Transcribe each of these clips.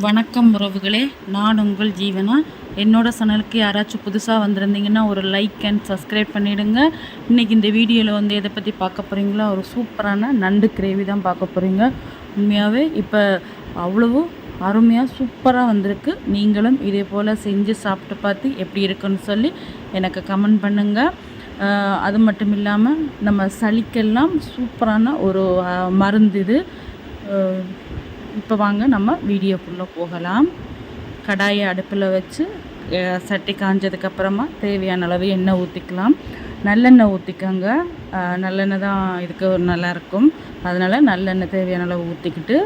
வணக்கம் உறவுகளே. நான் உங்கள் ஜீவனா. என்னோடய சேனலுக்கு யாராச்சும் புதுசாக வந்திருந்தீங்கன்னா ஒரு லைக் அண்ட் சப்ஸ்கிரைப் பண்ணிவிடுங்க இன்றைக்கி இந்த வீடியோவில் வந்து எதை பற்றி பார்க்க போகிறீங்களா ஒரு சூப்பரான நண்டு கிரேவி தான் பார்க்க போகிறீங்க உண்மையாகவே இப்போ அவ்வளவு அருமையாக சூப்பராக வந்திருக்கு. நீங்களும் இதே போல் செஞ்சு சாப்பிட்டு பார்த்து எப்படி இருக்குன்னு சொல்லி எனக்கு கமெண்ட் பண்ணுங்கள் அது மட்டும் இல்லாமல் நம்ம சளிக்கெல்லாம் சூப்பரான ஒரு மருந்து இது. இப்போ வாங்க நம்ம வீடியோக்குள்ளே போகலாம். கடாயை அடுப்பில் வச்சு சட்டி காஞ்சதுக்கப்புறமா தேவையான அளவு எண்ணெய் ஊற்றிக்கலாம் நல்லெண்ணெய் ஊற்றிக்கோங்க நல்லெண்ணெய் தான் இதுக்கு நல்லாயிருக்கும் நல்லா இருக்கும். அதனால் நல்லெண்ணெய் தேவையான அளவு ஊற்றிக்கிட்டு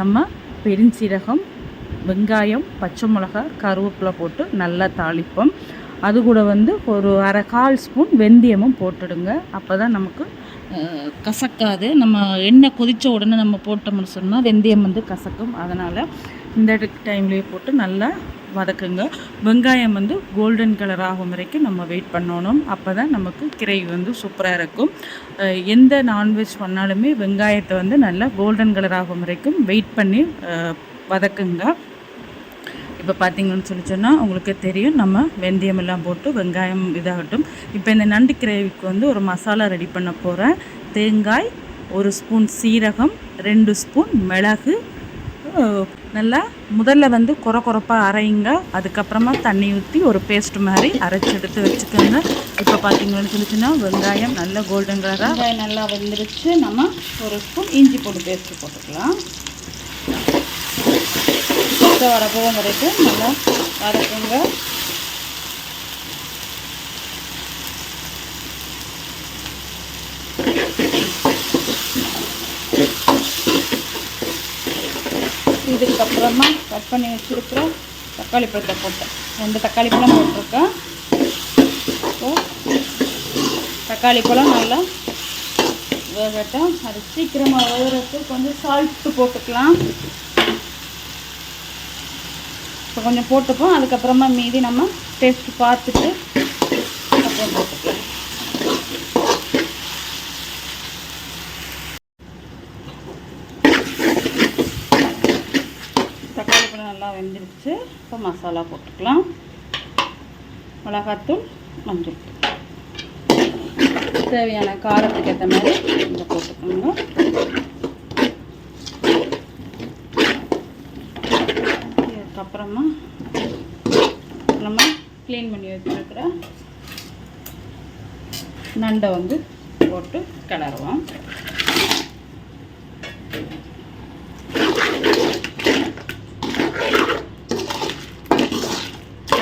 நம்ம பெருஞ்சீரகம் வெங்காயம் பச்சை மிளகா கருவேப்பிலை போட்டு நல்லா தாளிப்போம். அது கூட வந்து ஒரு அரை கால் ஸ்பூன் வெந்தயமும் போட்டுடுங்க. அப்போ தான் நமக்கு கசக்காது. நம்ம எண்ணெய் கொதித்த உடனே நம்ம போட்டோம்னு சொன்னால் வெந்தயம் வந்து கசக்கும். அதனால் இந்த டைம்லேயே போட்டு நல்லா வதக்குங்க. வெங்காயம் வந்து கோல்டன் கலர் ஆகும் வரைக்கும் நம்ம வெயிட் பண்ணணும். அப்போ தான் நமக்கு கிரேவி வந்து சூப்பராக இருக்கும். எந்த நான்வெஜ் பண்ணாலுமே வெங்காயத்தை வந்து நல்லா கோல்டன் கலர் ஆகும் வரைக்கும் வெயிட் பண்ணி வதக்குங்க. இப்போ பார்த்தீங்கன்னு சொல்லி சொன்னால் உங்களுக்கு தெரியும். நம்ம வெந்தயம் எல்லாம் போட்டு வெங்காயம் இதாகட்டும். இப்போ இந்த நண்டு கிரேவிக்கு வந்து ஒரு மசாலா ரெடி பண்ண போகிறேன் தேங்காய் ஒரு ஸ்பூன் சீரகம் ரெண்டு ஸ்பூன் மிளகு. நல்லா முதல்ல வந்து குறை குறைப்பாக அரைங்க. அதுக்கப்புறமா தண்ணி ஊற்றி ஒரு பேஸ்ட் மாதிரி அரைச்சி எடுத்து வச்சுக்கோங்க. இப்போ பார்த்தீங்கன்னு சொல்லிச்சுன்னா வெங்காயம் நல்லா கோல்டன் கலராக வெங்காயம் நல்லா வெந்துருச்சு. நம்ம ஒரு ஸ்பூன் இஞ்சி போட்டு பேஸ்ட்டு போட்டுக்கலாம். பச்சை வடை போகும் வரைக்கும் நல்லா வதக்குங்க இதுக்கப்புறமா கட் பண்ணி வச்சுருக்கிற தக்காளி பழத்தை போட்டேன். ரெண்டு தக்காளி பழம் போட்டிருக்கேன். இப்போ தக்காளி பழம் நல்லா வேகட்டும். அது சீக்கிரமாக வேகிறதுக்கு கொஞ்சம் சால்ட்டு போட்டுக்கலாம். இப்போ கொஞ்சம் போட்டுப்போம். அதுக்கப்புறமா மீதி நம்ம டேஸ்ட் பார்த்துட்டு அப்புறம் போட்டுக்கலாம் தக்காளி பழம் நல்லா வெந்துருச்சு. இப்போ மசாலா போட்டுக்கலாம். மிளகாத்தூள் மஞ்சள். தேவையான காரத்துக்கு ஏற்ற மாதிரி இதை போட்டுக்கோங்க. அப்புறமா நம்ம க்ளீன் பண்ணி வச்சுருக்கிற நண்டை வந்து போட்டு கிளறுவோம்.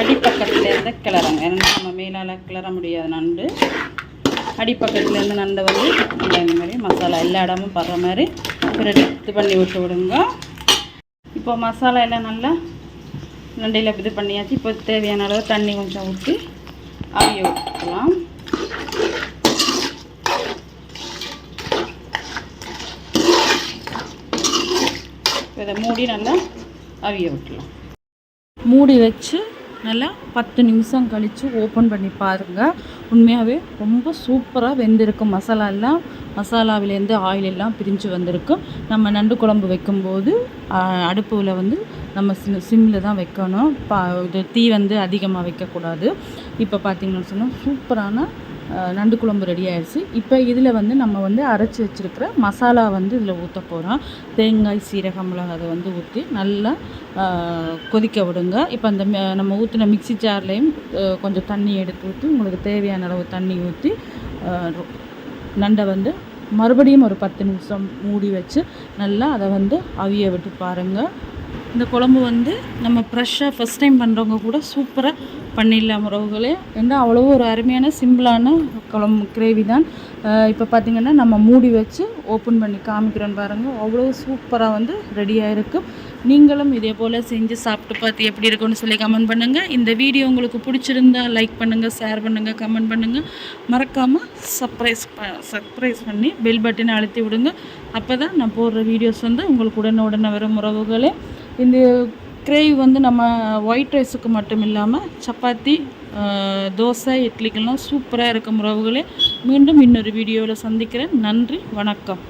அடிப்பக்கத்துலேருந்து கிளறங்க. ஏன்னா நம்ம மேலால் கிளற முடியாது நண்டு. அடிப்பக்கத்துலேருந்து நண்டை வந்து இந்த மாதிரி மசாலா எல்லா இடமும் படுற மாதிரி ஒரு இது பண்ணி விட்டு விடுங்க. இப்போ மசாலா எல்லாம் நல்லா நண்டையில் இது பண்ணியாச்சு. இப்போ தேவையான அளவு தண்ணி கொஞ்சம் ஊற்றி அவிய விட்டுக்கலாம் இதை மூடி நல்லா அவிய விட்டுலாம் மூடி வச்சு நல்லா பத்து நிமிஷம் கழித்து ஓப்பன் பண்ணி பாருங்கள் உண்மையாகவே ரொம்ப சூப்பராக வெந்திருக்கும் மசாலா எல்லாம் மசாலாவிலேருந்து ஆயில் எல்லாம் பிரிஞ்சு வந்திருக்கும் நம்ம நண்டு குழம்பு வைக்கும்போது அடுப்பில் வந்து நம்ம சிம் சிம்மில் தான் வைக்கணும். பா இது தீ வந்து அதிகமாக வைக்கக்கூடாது. இப்போ பார்த்திங்கன்னு சொன்னால் சூப்பரான நண்டு குழம்பு ரெடி ஆயிடுச்சு இப்போ இதில் வந்து நம்ம வந்து அரைச்சி வச்சுருக்கிற மசாலா வந்து இதில் ஊற்ற போகிறோம் தேங்காய் சீரகம் மிளகாய் அதை வந்து ஊற்றி நல்லா கொதிக்க விடுங்க. இப்போ அந்த நம்ம ஊற்றின மிக்ஸி ஜார்லேயும் கொஞ்சம் தண்ணி எடுத்து ஊற்றி உங்களுக்கு தேவையான அளவு தண்ணி ஊற்றி நண்டை வந்து மறுபடியும் ஒரு பத்து நிமிஷம் மூடி வச்சு நல்லா அதை வந்து அவிய விட்டு பாருங்கள் இந்த குழம்பு வந்து நம்ம ஃப்ரெஷ்ஷாக ஃபஸ்ட் டைம் பண்ணுறவங்க கூட சூப்பராக பண்ணிடலாம் உறவுகளே. ஏன்னா அவ்வளோ ஒரு அருமையான சிம்பிளான குழம்பு கிரேவி தான். இப்போ பார்த்திங்கன்னா நம்ம மூடி வச்சு ஓப்பன் பண்ணி காமிக்கிறோன்னு பாருங்கள் அவ்வளோ சூப்பராக வந்து ரெடியாக இருக்கும் நீங்களும் இதே போல் செஞ்சு சாப்பிட்டு பார்த்து எப்படி இருக்கும்னு சொல்லி கமெண்ட் பண்ணுங்கள் இந்த வீடியோ உங்களுக்கு பிடிச்சிருந்தா லைக் பண்ணுங்கள் ஷேர் பண்ணுங்கள் கமெண்ட் பண்ணுங்கள் மறக்காமல் சர்ப்ரைஸ் ப சர்ப்ரைஸ் பண்ணி பெல் பட்டனை அழுத்தி விடுங்க. அப்போ தான் நான் போடுற வீடியோஸ் வந்து உங்களுக்கு உடனே உடனே வரும் உறவுகளே. இந்த கிரேவி வந்து நம்ம ஒயிட் ரைஸுக்கு மட்டும் இல்லாமல் சப்பாத்தி தோசை இட்லிக்கெல்லாம் சூப்பராக இருக்கும் உறவுகளே. மீண்டும் இன்னொரு வீடியோவில் சந்திக்கிறேன். நன்றி வணக்கம்.